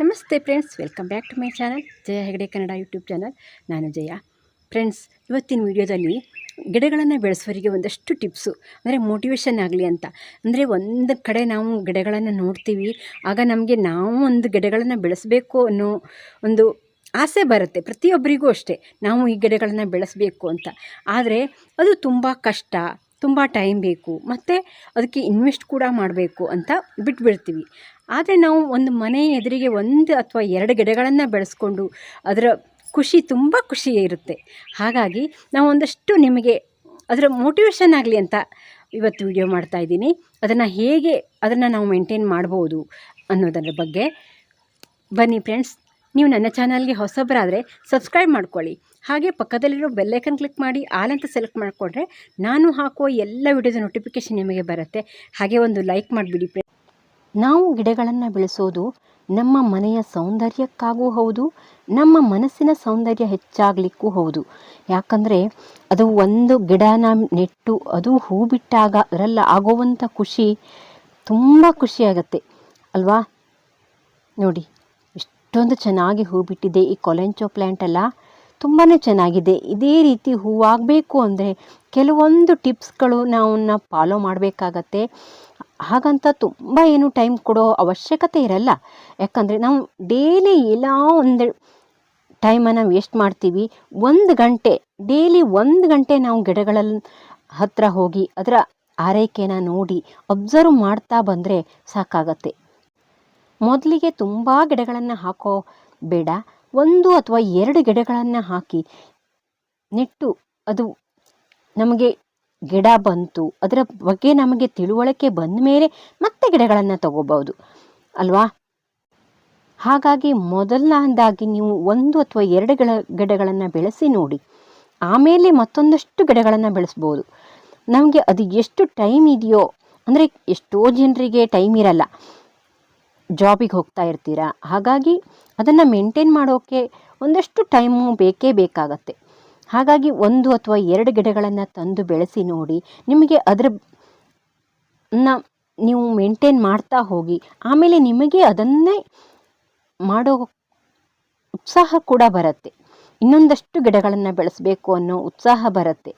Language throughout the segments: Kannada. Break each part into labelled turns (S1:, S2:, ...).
S1: ನಮಸ್ತೆ friends, welcome back to my channel. Jaya Hegde Kannada YouTube channel. ನಾನು ಜಯ. ಫ್ರೆಂಡ್ಸ್, ಇವತ್ತಿನ ವಿಡಿಯೋದಲ್ಲಿ ಗಿಡಗಳನ್ನು ಬೆಳೆಸೋರಿಗೆ ಒಂದಷ್ಟು ಟಿಪ್ಸು, ಅಂದರೆ ಮೋಟಿವೇಶನ್ ಆಗಲಿ ಅಂತ. ಅಂದರೆ ಒಂದು ಕಡೆ ನಾವು ಗಿಡಗಳನ್ನು ನೋಡ್ತೀವಿ, ಆಗ ನಮಗೆ ನಾವು ಒಂದು ಗಿಡಗಳನ್ನು ಬೆಳೆಸಬೇಕು ಅನ್ನೋ ಒಂದು ಆಸೆ ಬರುತ್ತೆ. ಪ್ರತಿಯೊಬ್ಬರಿಗೂ ಅಷ್ಟೇ, ನಾವು ಈ ಗಿಡಗಳನ್ನು ಬೆಳೆಸಬೇಕು ಅಂತ. ಆದರೆ ಅದು ತುಂಬ ಕಷ್ಟ, ತುಂಬ ಟೈಮ್ ಬೇಕು, ಮತ್ತು ಅದಕ್ಕೆ ಇನ್ವೆಸ್ಟ್ ಕೂಡ ಮಾಡಬೇಕು ಅಂತ ಬಿಟ್ಬಿಡ್ತೀವಿ. ಆದರೆ ನಾವು ಒಂದು ಮನೆ ಎದುರಿಗೆ ಒಂದು ಅಥವಾ ಎರಡು ಗಿಡಗಳನ್ನು ಬೆಳೆಸ್ಕೊಂಡು ಅದರ ಖುಷಿ ತುಂಬ ಖುಷಿ ಇರುತ್ತೆ. ಹಾಗಾಗಿ ನಾವು ಒಂದಷ್ಟು ನಿಮಗೆ ಅದರ ಮೋಟಿವೇಶನ್ ಆಗಲಿ ಅಂತ ಇವತ್ತು ವಿಡಿಯೋ ಮಾಡ್ತಾ ಇದ್ದೀನಿ. ಅದನ್ನು ಹೇಗೆ ಅದನ್ನು ನಾವು ಮೇಂಟೈನ್ ಮಾಡ್ಬೋದು ಅನ್ನೋದರ ಬಗ್ಗೆ ಬನ್ನಿ ಫ್ರೆಂಡ್ಸ್ ನೀವು ನನ್ನ ಚಾನಲ್ಗೆ ಹೊಸಬರಾದರೆ ಸಬ್ಸ್ಕ್ರೈಬ್ ಮಾಡ್ಕೊಳ್ಳಿ. ಹಾಗೆ ಪಕ್ಕದಲ್ಲಿರೋ ಬೆಲ್ಲೈಕನ್ ಕ್ಲಿಕ್ ಮಾಡಿ, ಆಲ್ ಅಂತ ಸೆಲೆಕ್ಟ್ ಮಾಡಿಕೊಂಡ್ರೆ ನಾನು ಹಾಕುವ ಎಲ್ಲ ವಿಡಿಯೋದ ನೋಟಿಫಿಕೇಷನ್ ನಿಮಗೆ ಬರುತ್ತೆ. ಹಾಗೆ ಒಂದು ಲೈಕ್ ಮಾಡಿಬಿಡಿ ಫ್ರೆಂಡ್ಸ್ ನಾವು ಗಿಡಗಳನ್ನು ಬೆಳೆಸೋದು ನಮ್ಮ ಮನೆಯ ಸೌಂದರ್ಯಕ್ಕಾಗೂ ಹೌದು, ನಮ್ಮ ಮನಸ್ಸಿನ ಸೌಂದರ್ಯ ಹೆಚ್ಚಾಗಲಿಕ್ಕೂ ಹೌದು. ಯಾಕಂದರೆ ಅದು ಒಂದು ಗಿಡನ ನೆಟ್ಟು ಅದು ಹೂ ಬಿಟ್ಟಾಗ ಅದರಲ್ಲ ಆಗೋವಂಥ ಖುಷಿ ತುಂಬ ಖುಷಿಯಾಗತ್ತೆ ಅಲ್ವಾ? ನೋಡಿ, ಎಷ್ಟೊಂದು ಚೆನ್ನಾಗಿ ಹೂ ಬಿಟ್ಟಿದೆ ಈ ಕೊಲೆಂಚೋ ಪ್ಲ್ಯಾಂಟ್ ಎಲ್ಲ ತುಂಬಾ ಚೆನ್ನಾಗಿದೆ. ಇದೇ ರೀತಿ ಹೂವಾಗಬೇಕು ಅಂದರೆ ಕೆಲವೊಂದು ಟಿಪ್ಸ್ಗಳು ನಾವನ್ನ ಫಾಲೋ ಮಾಡಬೇಕಾಗತ್ತೆ. ಹಾಗಂತ ತುಂಬ ಏನು ಟೈಮ್ ಕೊಡೋ ಅವಶ್ಯಕತೆ ಇರಲ್ಲ. ಯಾಕಂದರೆ ನಾವು ಡೈಲಿ ಎಲ್ಲ ಒಂದು ಟೈಮನ್ನು ವೇಸ್ಟ್ ಮಾಡ್ತೀವಿ. ಒಂದು ಗಂಟೆ, ಡೈಲಿ ಒಂದು ಗಂಟೆ ನಾವು ಗಿಡಗಳಲ್ಲಿ ಹತ್ತಿರ ಹೋಗಿ ಅದರ ಆರೈಕೆನ ನೋಡಿ ಅಬ್ಸರ್ವ್ ಮಾಡ್ತಾ ಬಂದರೆ ಸಾಕಾಗತ್ತೆ. ಮೊದಲಿಗೆ ತುಂಬ ಗಿಡಗಳನ್ನು ಹಾಕೋ ಬೇಡ. ಒಂದು ಅಥವಾ ಎರಡು ಗಿಡಗಳನ್ನು ಹಾಕಿ ನೆಟ್ಟು ಅದು ನಮಗೆ ಗಿಡ ಬಂತು, ಅದರ ಬಗ್ಗೆ ನಮಗೆ ತಿಳುವಳಿಕೆ ಬಂದ ಮೇಲೆ ಮತ್ತೆ ಗಿಡಗಳನ್ನು ತಗೋಬಹುದು. ಅಲ್ವಾ? ಹಾಗಾಗಿ ಮೊದಲನೇದಾಗಿ ನೀವು ಒಂದು ಅಥವಾ ಎರಡು ಗಿಡ, ಗಿಡಗಳನ್ನು ಬೆಳೆಸಿ ನೋಡಿ. ಆಮೇಲೆ ಮತ್ತೊಂದಷ್ಟು ಗಿಡಗಳನ್ನು ಬೆಳೆಸ್ಬೋದು. ನಮಗೆ ಅದು ಎಷ್ಟು ಟೈಮ್ ಇದೆಯೋ, ಅಂದರೆ ಎಷ್ಟೋ ಜನರಿಗೆ ಟೈಮ್ ಇರಲ್ಲ. ಜಾಬಿಗೆ ಹೋಗ್ತಾ ಇರ್ತೀರಾ? ಹಾಗಾಗಿ ಅದನ್ನು ಮೇಂಟೈನ್ ಮಾಡೋಕ್ಕೆ ಒಂದಷ್ಟು ಟೈಮು ಬೇಕೇ ಬೇಕಾಗತ್ತೆ. ಹಾಗಾಗಿ ಒಂದು ಅಥವಾ ಎರಡು ಗಿಡಗಳನ್ನು ತಂದು ಬೆಳೆಸಿ ನೋಡಿ, ನಿಮಗೆ ಅದರ ನೀವು ಮೇಂಟೈನ್ ಮಾಡ್ತಾ ಹೋಗಿ, ಆಮೇಲೆ ನಿಮಗೆ ಅದನ್ನೇ ಮಾಡೋ ಉತ್ಸಾಹ ಕೂಡ ಬರುತ್ತೆ. ಇನ್ನೊಂದಷ್ಟು ಗಿಡಗಳನ್ನು ಬೆಳೆಸಬೇಕು ಅನ್ನೋ ಉತ್ಸಾಹ ಬರುತ್ತೆ.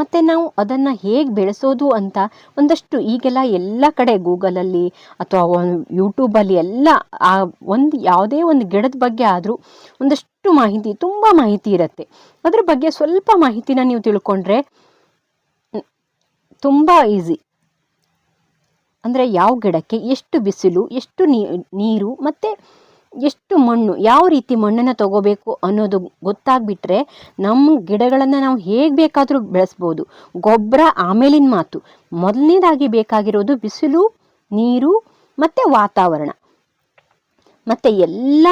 S1: ಮತ್ತು ನಾವು ಅದನ್ನು ಹೇಗೆ ಬೆಳೆಸೋದು ಅಂತ ಒಂದಷ್ಟು ಈಗೆಲ್ಲ ಎಲ್ಲ ಕಡೆ ಗೂಗಲಲ್ಲಿ ಅಥವಾ ಯೂಟ್ಯೂಬಲ್ಲಿ ಎಲ್ಲ ಆ ಒಂದು ಯಾವುದೇ ಒಂದು ಗಿಡದ ಬಗ್ಗೆ ಆದರೂ ಒಂದಷ್ಟು ಮಾಹಿತಿ, ತುಂಬ ಮಾಹಿತಿ ಇರುತ್ತೆ. ಅದ್ರ ಬಗ್ಗೆ ಸ್ವಲ್ಪ ಮಾಹಿತಿನ ನೀವು ತಿಳ್ಕೊಂಡ್ರೆ ತುಂಬ ಈಸಿ. ಅಂದರೆ ಯಾವ ಗಿಡಕ್ಕೆ ಎಷ್ಟು ಬಿಸಿಲು, ಎಷ್ಟು ನೀರು ಮತ್ತು ಎಷ್ಟು ಮಣ್ಣು, ಯಾವ ರೀತಿ ಮಣ್ಣನ್ನು ತಗೋಬೇಕು ಅನ್ನೋದು ಗೊತ್ತಾಗ್ಬಿಟ್ರೆ ನಮ್ಮ ಗಿಡಗಳನ್ನು ನಾವು ಹೇಗೆ ಬೇಕಾದರೂ ಬೆಳೆಸ್ಬೋದು. ಗೊಬ್ಬರ ಆಮೇಲಿನ ಮಾತು. ಮೊದಲನೇದಾಗಿ ಬೇಕಾಗಿರೋದು ಬಿಸಿಲು, ನೀರು ಮತ್ತು ವಾತಾವರಣ. ಮತ್ತು ಎಲ್ಲ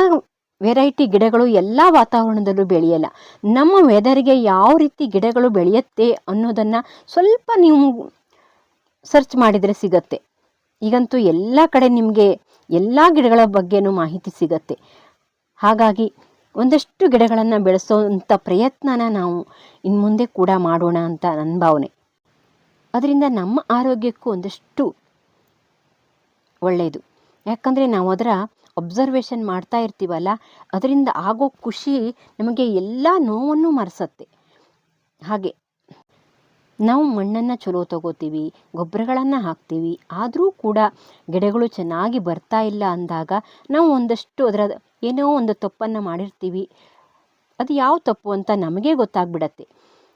S1: ವೆರೈಟಿ ಗಿಡಗಳು ಎಲ್ಲ ವಾತಾವರಣದಲ್ಲೂ ಬೆಳೆಯಲ್ಲ. ನಮ್ಮ ವೆದರ್ಗೆ ಯಾವ ರೀತಿ ಗಿಡಗಳು ಬೆಳೆಯುತ್ತೆ ಅನ್ನೋದನ್ನು ಸ್ವಲ್ಪ ನೀವು ಸರ್ಚ್ ಮಾಡಿದರೆ ಸಿಗತ್ತೆ. ಈಗಂತೂ ಎಲ್ಲ ಕಡೆ ನಿಮಗೆ ಎಲ್ಲ ಗಿಡಗಳ ಬಗ್ಗೆನೂ ಮಾಹಿತಿ ಸಿಗತ್ತೆ. ಹಾಗಾಗಿ ಒಂದಷ್ಟು ಗಿಡಗಳನ್ನು ಬೆಳೆಸೋವಂಥ ಪ್ರಯತ್ನನ ನಾವು ಇನ್ನು ಮುಂದೆ ಕೂಡ ಮಾಡೋಣ ಅಂತ ನನ್ನ ಭಾವನೆ. ಅದರಿಂದ ನಮ್ಮ ಆರೋಗ್ಯಕ್ಕೂ ಒಂದಷ್ಟು ಒಳ್ಳೆಯದು ಯಾಕಂದರೆ ನಾವು ಅದರ ಅಬ್ಸರ್ವೇಷನ್ ಮಾಡ್ತಾ ಇರ್ತೀವಲ್ಲ, ಅದರಿಂದ ಆಗೋ ಖುಷಿ ನಮಗೆ ಎಲ್ಲ ನೋವನ್ನು ಮರೆಸತ್ತೆ. ಹಾಗೆ ನಾವು ಮಣ್ಣನ್ನು ಚಲೋ ತಗೋತೀವಿ, ಗೊಬ್ಬರಗಳನ್ನು ಹಾಕ್ತೀವಿ, ಆದರೂ ಕೂಡ ಗಿಡಗಳು ಚೆನ್ನಾಗಿ ಬರ್ತಾ ಇಲ್ಲ ಅಂದಾಗ ನಾವು ಒಂದಷ್ಟು ಅದರ ಏನೋ ಒಂದು ತಪ್ಪನ್ನು ಮಾಡಿರ್ತೀವಿ. ಅದು ಯಾವ ತಪ್ಪು ಅಂತ ನಮಗೆ ಗೊತ್ತಾಗ್ಬಿಡತ್ತೆ.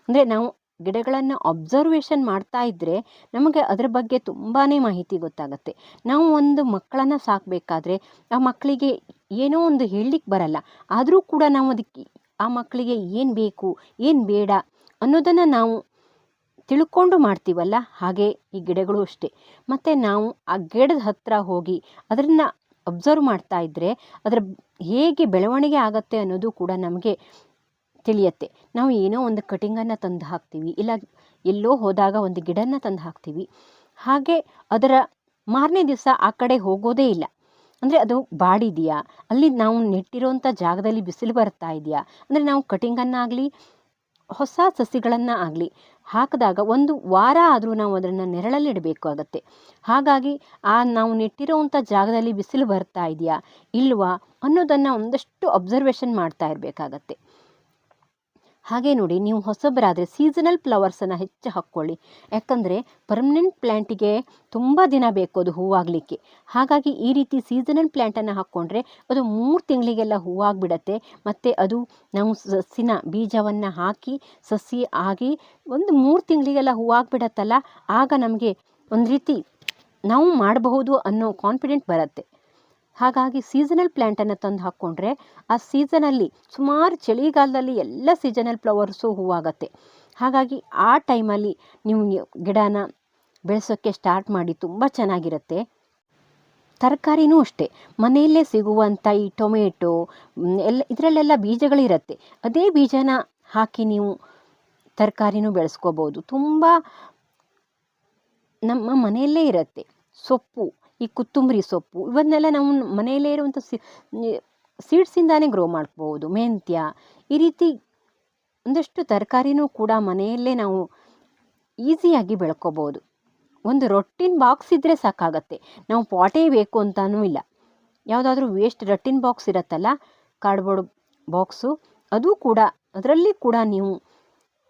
S1: ಅಂದರೆ ನಾವು ಗಿಡಗಳನ್ನು ಅಬ್ಸರ್ವೇಷನ್ ಮಾಡ್ತಾ ಇದ್ದರೆ ನಮಗೆ ಅದರ ಬಗ್ಗೆ ತುಂಬಾ ಮಾಹಿತಿ ಗೊತ್ತಾಗುತ್ತೆ. ನಾವು ಒಂದು ಮಕ್ಕಳನ್ನು ಸಾಕಬೇಕಾದ್ರೆ ಆ ಮಕ್ಕಳಿಗೆ ಏನೋ ಒಂದು ಹೇಳಲಿಕ್ಕೆ ಬರಲ್ಲ. ಆದರೂ ಕೂಡ ನಾವು ಅದಕ್ಕೆ ಆ ಮಕ್ಕಳಿಗೆ ಏನು ಬೇಕು, ಏನು ಬೇಡ ಅನ್ನೋದನ್ನು ನಾವು ತಿಳ್ಕೊಂಡು ಮಾಡ್ತೀವಲ್ಲ? ಹಾಗೆ ಈ ಗಿಡಗಳು ಅಷ್ಟೇ. ಮತ್ತು ನಾವು ಆ ಗಿಡದ ಹತ್ತಿರ ಹೋಗಿ ಅದನ್ನು ಅಬ್ಸರ್ವ್ ಮಾಡ್ತಾ ಇದ್ದರೆ ಅದರ ಹೇಗೆ ಬೆಳವಣಿಗೆ ಆಗುತ್ತೆ ಅನ್ನೋದು ಕೂಡ ನಮಗೆ ತಿಳಿಯತ್ತೆ. ನಾವು ಏನೋ ಒಂದು ಕಟಿಂಗನ್ನು ತಂದು ಹಾಕ್ತೀವಿ, ಇಲ್ಲ ಎಲ್ಲೋ ಹೋದಾಗ ಒಂದು ಗಿಡನ ತಂದು ಹಾಕ್ತೀವಿ. ಹಾಗೆ ಅದರ ಮಾರನೇ ದಿವಸ ಆ ಕಡೆ ಹೋಗೋದೇ ಇಲ್ಲ. ಅಂದರೆ ಅದು ಬಾಡಿದೆಯಾ ಅಲ್ಲಿ ನಾವು ನೆಟ್ಟಿರೋಂಥ ಜಾಗದಲ್ಲಿ ಬಿಸಿಲು ಬರ್ತಾ ಇದೆಯಾ? ಅಂದರೆ ನಾವು ಕಟಿಂಗನ್ನಾಗಲಿ ಹೊಸ ಸಸಿಗಳನ್ನು ಆಗಲಿ ಹಾಕಿದಾಗ ಒಂದು ವಾರ ಆದರೂ ನಾವು ಅದನ್ನು ನೆರಳಲ್ಲಿ ಇಡಬೇಕಾಗತ್ತೆ ಹಾಗಾಗಿ ಆ ನಾವು ನೆಟ್ಟಿರೋವಂಥ ಜಾಗದಲ್ಲಿ ಬಿಸಿಲು ಬರ್ತಾ ಇದೆಯಾ, ಇಲ್ವಾ ಅನ್ನೋದನ್ನು ಒಂದಷ್ಟು ಅಬ್ಸರ್ವೇಷನ್ ಮಾಡ್ತಾ ಇರಬೇಕಾಗತ್ತೆ. ಹಾಗೆ ನೋಡಿ, ನೀವು ಹೊಸಬರಾದರೆ ಸೀಸನಲ್ ಫ್ಲವರ್ಸನ್ನು ಹೆಚ್ಚು ಹಾಕ್ಕೊಳ್ಳಿ. ಯಾಕಂದರೆ ಪರ್ಮನೆಂಟ್ ಪ್ಲ್ಯಾಂಟಿಗೆ ತುಂಬ ದಿನ ಬೇಕು ಅದು ಹೂವಾಗಲಿಕ್ಕೆ. ಹಾಗಾಗಿ ಈ ರೀತಿ ಸೀಸನಲ್ ಪ್ಲ್ಯಾಂಟನ್ನು ಹಾಕ್ಕೊಂಡ್ರೆ ಅದು ಮೂರು ತಿಂಗಳಿಗೆಲ್ಲ ಹೂವಾಗಿಬಿಡತ್ತೆ. ಮತ್ತು ಅದು ನಾವು ಸಸಿನ ಬೀಜವನ್ನು ಹಾಕಿ ಸಸಿ ಆಗಿ ಒಂದು ಮೂರು ತಿಂಗಳಿಗೆಲ್ಲ ಹೂವಾಗಿಬಿಡತ್ತಲ್ಲ, ಆಗ ನಮಗೆ ಒಂದು ರೀತಿ ನಾವು ಮಾಡಬಹುದು ಅನ್ನೋ ಕಾನ್ಫಿಡೆಂಟ್ ಬರುತ್ತೆ. ಹಾಗಾಗಿ ಸೀಸನಲ್ ಪ್ಲ್ಯಾಂಟನ್ನು ತಂದು ಹಾಕ್ಕೊಂಡ್ರೆ ಆ ಸೀಸನಲ್ಲಿ ಸುಮಾರು ಚಳಿಗಾಲದಲ್ಲಿ ಎಲ್ಲ ಸೀಸನಲ್ ಫ್ಲವರ್ಸು ಹೂವಾಗತ್ತೆ ಹಾಗಾಗಿ ಆ ಟೈಮಲ್ಲಿ ನೀವು ಗಿಡನ ಬೆಳೆಸೋಕ್ಕೆ ಸ್ಟಾರ್ಟ್ ಮಾಡಿ ತುಂಬ ಚೆನ್ನಾಗಿರುತ್ತೆ. ತರಕಾರಿನೂ ಅಷ್ಟೇ, ಮನೆಯಲ್ಲೇ ಸಿಗುವಂಥ ಈ ಟೊಮೆಟೊ ಎಲ್ಲ ಇದರಲ್ಲೆಲ್ಲ ಬೀಜಗಳಿರುತ್ತೆ. ಅದೇ ಬೀಜನ ಹಾಕಿ ನೀವು ತರಕಾರಿನೂ ಬೆಳೆಸ್ಕೋಬೋದು. ತುಂಬ ನಮ್ಮ ಮನೆಯಲ್ಲೇ ಇರುತ್ತೆ. ಸೊಪ್ಪು ಈ ಕೊತ್ತಂಬರಿ ಸೊಪ್ಪು, ಇವನ್ನೆಲ್ಲ ನಾವು ಮನೆಯಲ್ಲೇ ಇರುವಂಥ ಸೀಡ್ಸಿಂದಾನೇ ಗ್ರೋ ಮಾಡ್ಬೋದು, ಮೆಂತ್ಯ. ಈ ರೀತಿ ಒಂದಷ್ಟು ತರಕಾರಿನೂ ಕೂಡ ಮನೆಯಲ್ಲೇ ನಾವು ಈಸಿಯಾಗಿ ಬೆಳ್ಕೋಬೋದು. ಒಂದು ರೊಟ್ಟಿನ ಬಾಕ್ಸ್ ಇದ್ದರೆ ಸಾಕಾಗತ್ತೆ. ನಾವು ಪಾಟೇ ಬೇಕು ಅಂತಲೂ ಇಲ್ಲ. ಯಾವುದಾದ್ರೂ ವೇಸ್ಟ್ ರೊಟ್ಟಿನ ಬಾಕ್ಸ್ ಇರುತ್ತಲ್ಲ ಕಾರ್ಡ್ಬೋರ್ಡ್ ಬಾಕ್ಸು ಅದು ಕೂಡ, ಅದರಲ್ಲಿ ಕೂಡ ನೀವು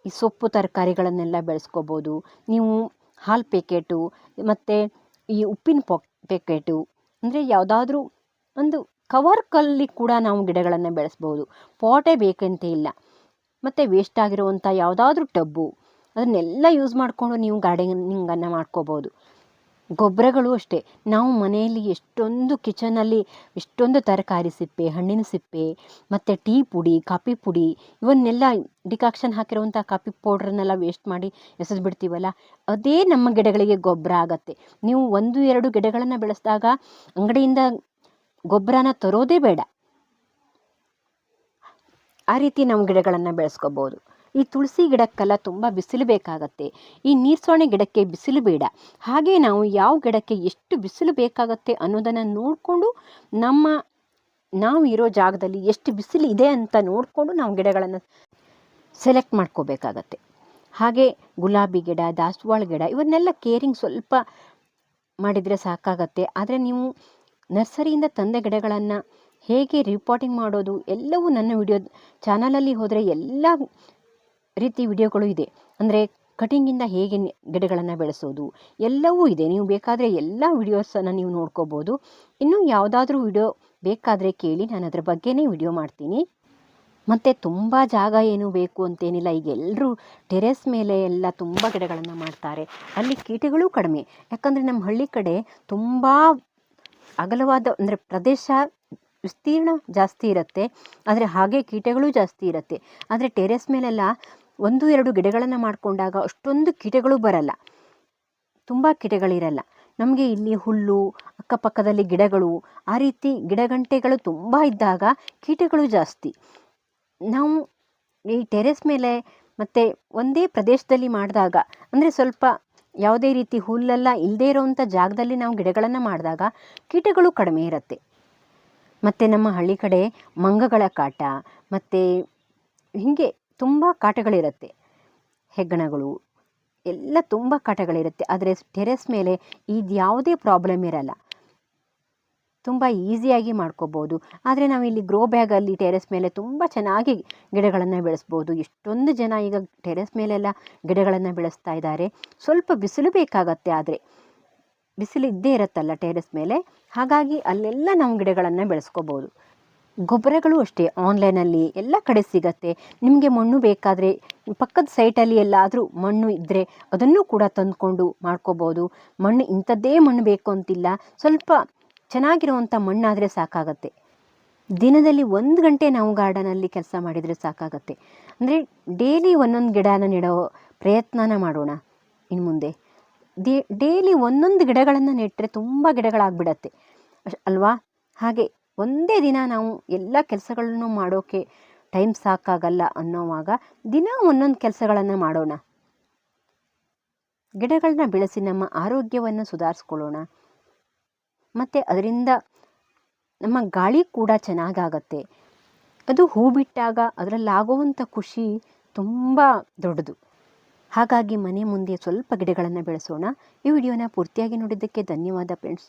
S1: ಈ ಸೊಪ್ಪು ತರಕಾರಿಗಳನ್ನೆಲ್ಲ ಬೆಳೆಸ್ಕೋಬೋದು. ನೀವು ಹಾಲು ಪ್ಯಾಕೆಟು ಮತ್ತು ಈ ಉಪ್ಪಿನ ಪಾಕ್ ಪ್ಯಾಕೆಟು ಅಂದರೆ ಯಾವುದಾದ್ರೂ ಒಂದು ಕವರ್ ಕಲ್ಲಿ ಕೂಡ ನಾವು ಗಿಡಗಳನ್ನು ಬೆಳೆಸ್ಬೋದು. ಪಾಟೇ ಬೇಕಂತ ಇಲ್ಲ. ಮತ್ತು ವೇಸ್ಟ್ ಆಗಿರುವಂಥ ಯಾವುದಾದ್ರೂ ಟಬ್ಬು, ಅದನ್ನೆಲ್ಲ ಯೂಸ್ ಮಾಡಿಕೊಂಡು ನೀವು ಗಾರ್ಡನಿಂಗನ್ನು ಮಾಡ್ಕೋಬೋದು. ಗೊಬ್ಬರಗಳು ಅಷ್ಟೇ. ನಾವು ಮನೆಯಲ್ಲಿ ಎಷ್ಟೊಂದು ಕಿಚನಲ್ಲಿ ಎಷ್ಟೊಂದು ತರಕಾರಿ ಸಿಪ್ಪೆ, ಹಣ್ಣಿನ ಸಿಪ್ಪೆ, ಮತ್ತು ಟೀ ಪುಡಿ, ಕಾಫಿ ಪುಡಿ, ಇವನ್ನೆಲ್ಲ ಡಿಕಾಕ್ಷನ್ ಹಾಕಿರುವಂಥ ಕಾಫಿ ಪೌಡ್ರನ್ನೆಲ್ಲ ವೇಸ್ಟ್ ಮಾಡಿ ಎಸೆದು ಬಿಡ್ತೀವಲ್ಲ ಅದೇ ನಮ್ಮ ಗಿಡಗಳಿಗೆ ಗೊಬ್ಬರ ಆಗತ್ತೆ. ನೀವು ಒಂದು, ಎರಡು ಗಿಡಗಳನ್ನು ಬೆಳೆಸಿದಾಗ ಅಂಗಡಿಯಿಂದ ಗೊಬ್ಬರನ ತರೋದೇ ಬೇಡ. ಆ ರೀತಿ ನಾವು ಗಿಡಗಳನ್ನು ಬೆಳೆಸ್ಕೋಬೋದು. ಈ ತುಳಸಿ ಗಿಡಕ್ಕೆಲ್ಲ ತುಂಬ ಬಿಸಿಲು ಬೇಕಾಗತ್ತೆ. ಈ ನೀರ್ಸೋಣೆ ಗಿಡಕ್ಕೆ ಬಿಸಿಲು ಬೇಡ. ಹಾಗೆ ನಾವು ಯಾವ ಗಿಡಕ್ಕೆ ಎಷ್ಟು ಬಿಸಿಲು ಬೇಕಾಗತ್ತೆ ಅನ್ನೋದನ್ನು ನೋಡಿಕೊಂಡು ನಮ್ಮ, ನಾವು ಇರೋ ಜಾಗದಲ್ಲಿ ಎಷ್ಟು ಬಿಸಿಲು ಇದೆ ಅಂತ ನೋಡಿಕೊಂಡು ನಾವು ಗಿಡಗಳನ್ನು ಸೆಲೆಕ್ಟ್ ಮಾಡ್ಕೋಬೇಕಾಗತ್ತೆ. ಹಾಗೆ ಗುಲಾಬಿ ಗಿಡ, ದಾಸವಾಳ ಗಿಡ ಇವನ್ನೆಲ್ಲ ಕೇರಿಂಗ್ ಸ್ವಲ್ಪ ಮಾಡಿದರೆ ಸಾಕಾಗತ್ತೆ. ಆದರೆ ನೀವು ನರ್ಸರಿಯಿಂದ ತಂದ ಗಿಡಗಳನ್ನು ಹೇಗೆ ರಿಪೋರ್ಟಿಂಗ್ ಮಾಡೋದು ಎಲ್ಲವೂ ನನ್ನ ವಿಡಿಯೋ ಚಾನಲಲ್ಲಿ ಹೋದರೆ ಎಲ್ಲ ರೀತಿ ವಿಡಿಯೋಗಳು ಇದೆ. ಅಂದರೆ ಕಟಿಂಗಿಂದ ಹೇಗೆ ಗಿಡಗಳನ್ನು ಬೆಳೆಸೋದು, ಎಲ್ಲವೂ ಇದೆ. ನೀವು ಬೇಕಾದರೆ ಎಲ್ಲ ವಿಡಿಯೋಸನ್ನು ನೀವು ನೋಡ್ಕೋಬೋದು. ಇನ್ನೂ ಯಾವುದಾದ್ರೂ ವಿಡಿಯೋ ಬೇಕಾದರೆ ಕೇಳಿ ನಾನು ಅದ್ರ ಬಗ್ಗೆನೇ ವಿಡಿಯೋ ಮಾಡ್ತೀನಿ. ಮತ್ತು ತುಂಬ ಜಾಗ ಏನು ಬೇಕು ಅಂತೇನಿಲ್ಲ. ಈಗ ಎಲ್ಲರೂ ಟೆರೆಸ್ ಮೇಲೆ ಎಲ್ಲ ತುಂಬ ಗಿಡಗಳನ್ನು ಮಾಡ್ತಾರೆ. ಅಲ್ಲಿ ಕೀಟಗಳು ಕಡಿಮೆ. ಯಾಕಂದರೆ ನಮ್ಮ ಹಳ್ಳಿ ಕಡೆ ತುಂಬ ಅಗಲವಾದ, ಅಂದರೆ ಪ್ರದೇಶ ವಿಸ್ತೀರ್ಣ ಜಾಸ್ತಿ ಇರುತ್ತೆ, ಆದರೆ ಹಾಗೆ ಕೀಟಗಳು ಜಾಸ್ತಿ ಇರುತ್ತೆ. ಆದರೆ ಟೆರೆಸ್ ಮೇಲೆಲ್ಲ ಒಂದು, ಎರಡು ಗಿಡಗಳನ್ನು ಮಾಡಿಕೊಂಡಾಗ ಅಷ್ಟೊಂದು ಕೀಟಗಳು ಬರಲ್ಲ. ತುಂಬ ಕೀಟಗಳಿರಲ್ಲ. ನಮಗೆ ಇಲ್ಲಿ ಹುಲ್ಲು, ಅಕ್ಕಪಕ್ಕದಲ್ಲಿ ಗಿಡಗಳು, ಆ ರೀತಿ ಗಿಡಗಂಟೆಗಳು ತುಂಬ ಇದ್ದಾಗ ಕೀಟಗಳು ಜಾಸ್ತಿ. ನಾವು ಈ ಟೆರೆಸ್ ಮೇಲೆ ಮತ್ತು ಒಂದೇ ಪ್ರದೇಶದಲ್ಲಿ ಮಾಡಿದಾಗ, ಅಂದರೆ ಸ್ವಲ್ಪ ಯಾವುದೇ ರೀತಿ ಹುಲ್ಲೆಲ್ಲ ಇಲ್ಲದೇ ಇರೋವಂಥ ಜಾಗದಲ್ಲಿ ನಾವು ಗಿಡಗಳನ್ನು ಮಾಡಿದಾಗ ಕೀಟಗಳು ಕಡಿಮೆ ಇರುತ್ತೆ. ಮತ್ತು ನಮ್ಮ ಹಳ್ಳಿ ಕಡೆ ಮಂಗಗಳ ಕಾಟ, ಮತ್ತು ಹೀಗೆ ತುಂಬ ಕಾಟಗಳಿರುತ್ತೆ. ಹೆಗ್ಗಣಗಳು, ಎಲ್ಲ ತುಂಬ ಕಾಟಗಳಿರುತ್ತೆ. ಆದರೆ ಟೆರೆಸ್ ಮೇಲೆ ಇದು ಯಾವುದೇ ಪ್ರಾಬ್ಲಮ್ ಇರಲ್ಲ. ತುಂಬ ಈಸಿಯಾಗಿ ಮಾಡ್ಕೋಬೋದು. ಆದರೆ ನಾವಿಲ್ಲಿ ಗ್ರೋ ಬ್ಯಾಗಲ್ಲಿ ಟೆರೆಸ್ ಮೇಲೆ ತುಂಬ ಚೆನ್ನಾಗಿ ಗಿಡಗಳನ್ನು ಬೆಳೆಸ್ಬೋದು. ಎಷ್ಟೊಂದು ಜನ ಈಗ ಟೆರೆಸ್ ಮೇಲೆಲ್ಲ ಗಿಡಗಳನ್ನು ಬೆಳೆಸ್ತಾ ಇದ್ದಾರೆ. ಸ್ವಲ್ಪ ಬಿಸಿಲು ಬೇಕಾಗತ್ತೆ ಆದರೆ. ಬಿಸಿಲು ಇದ್ದೇ ಇರುತ್ತಲ್ಲ ಟೆರೆಸ್ ಮೇಲೆ, ಹಾಗಾಗಿ ಅಲ್ಲೆಲ್ಲ ನಾವು ಗಿಡಗಳನ್ನು ಬೆಳೆಸ್ಕೋಬೋದು. ಗೊಬ್ಬರಗಳು ಅಷ್ಟೇ, ಆನ್ಲೈನಲ್ಲಿ ಎಲ್ಲ ಕಡೆ ಸಿಗತ್ತೆ. ನಿಮಗೆ ಮಣ್ಣು ಬೇಕಾದರೆ, ಪಕ್ಕದ ಸೈಟಲ್ಲಿ ಎಲ್ಲಾದರೂ ಮಣ್ಣು ಇದ್ದರೆ ಅದನ್ನು ಕೂಡ ತಂದುಕೊಂಡು ಮಾಡ್ಕೋಬೋದು. ಮಣ್ಣು ಇಂಥದ್ದೇ ಮಣ್ಣು ಬೇಕು ಅಂತಿಲ್ಲ, ಸ್ವಲ್ಪ ಚೆನ್ನಾಗಿರುವಂಥ ಮಣ್ಣಾದರೆ ಸಾಕಾಗತ್ತೆ. ದಿನದಲ್ಲಿ ಒಂದು ಗಂಟೆ ನಾವು ಗಾರ್ಡನಲ್ಲಿ ಕೆಲಸ ಮಾಡಿದರೆ ಸಾಕಾಗತ್ತೆ. ಅಂದರೆ ಡೈಲಿ ಒಂದೊಂದು ಗಿಡನ ನೆಡೋ ಪ್ರಯತ್ನನ ಮಾಡೋಣ ಇನ್ನು ಮುಂದೆ. ದೇ ಡೈಲಿ ಒಂದೊಂದು ಗಿಡಗಳನ್ನು ನೆಟ್ಟರೆ ತುಂಬ ಗಿಡಗಳಾಗ್ಬಿಡತ್ತೆ. ಅಲ್ವಾ? ಹಾಗೆ ಒಂದೇ ದಿನ ನಾವು ಎಲ್ಲ ಕೆಲಸಗಳನ್ನು ಮಾಡೋಕ್ಕೆ ಟೈಮ್ ಸಾಕಾಗಲ್ಲ ಅನ್ನೋವಾಗ ದಿನ ಒಂದೊಂದು ಕೆಲಸಗಳನ್ನು ಮಾಡೋಣ. ಗಿಡಗಳನ್ನ ಬೆಳೆಸಿ ನಮ್ಮ ಆರೋಗ್ಯವನ್ನು ಸುಧಾರಿಸ್ಕೊಳ್ಳೋಣ. ಮತ್ತು ಅದರಿಂದ ನಮ್ಮ ಗಾಳಿ ಕೂಡ ಚೆನ್ನಾಗಾಗತ್ತೆ. ಅದು ಹೂ ಬಿಟ್ಟಾಗ ಅದರಲ್ಲಾಗುವಂಥ ಖುಷಿ ತುಂಬ ದೊಡ್ಡದು. ಹಾಗಾಗಿ ಮನೆ ಮುಂದೆ ಸ್ವಲ್ಪ ಗಿಡಗಳನ್ನು ಬೆಳೆಸೋಣ. ಈ ವಿಡಿಯೋನ ಪೂರ್ತಿಯಾಗಿ ನೋಡಿದ್ದಕ್ಕೆ ಧನ್ಯವಾದ ಫ್ರೆಂಡ್ಸ್